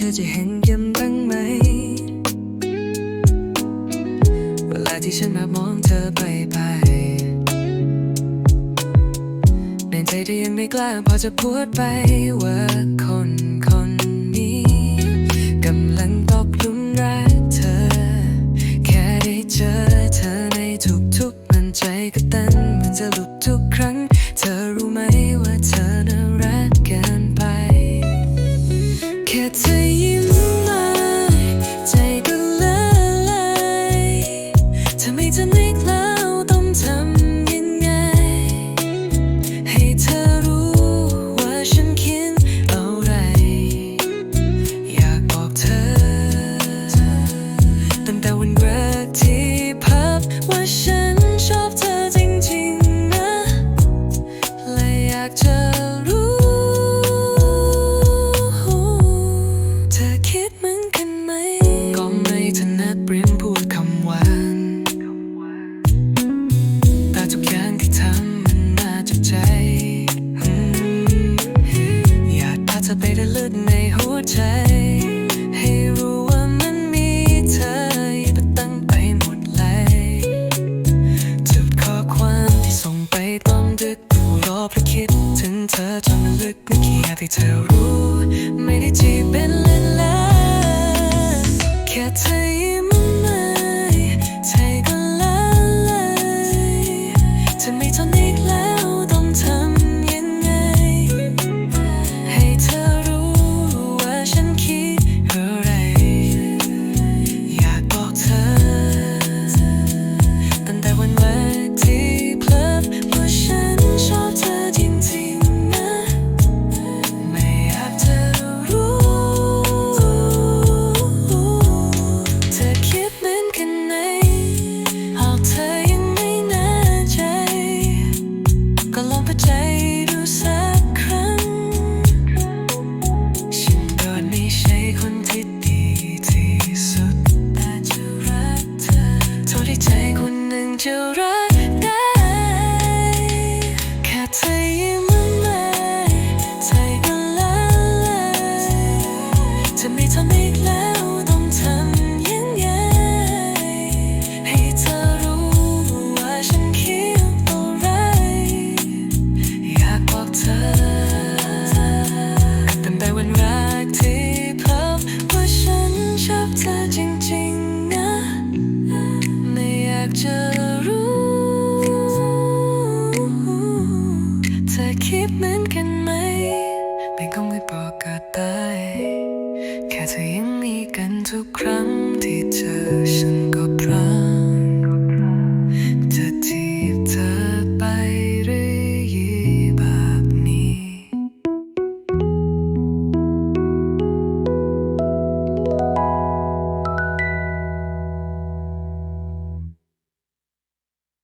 เธอจะเห็นกันบ้างไหม เวลาที่ฉันมามองเธอไปไปในใจที่ยังไม่กล้าพอจะพูดไปว่าคนคนนี้กำลังตกลุมรักเธอ แค่ได้เจอเธอในทุกๆมันใจก็ตันมันจะหลุด จะนึกแล้วต้องทำยังไง ให้เธอรู้ว่าฉันคิดอะไร อยากบอกเธอ ตั้งแต่วันแรกที่พบว่าฉันชอบเธอจริงๆนะ และอยากเจอ a lump of change. จะรู้เธอคิดเหมือนกันไหม ไม่กงไม่บอกก็ได้แค่เธอยังมีกันทุกครั้งที่เจอฉันก็พร้อม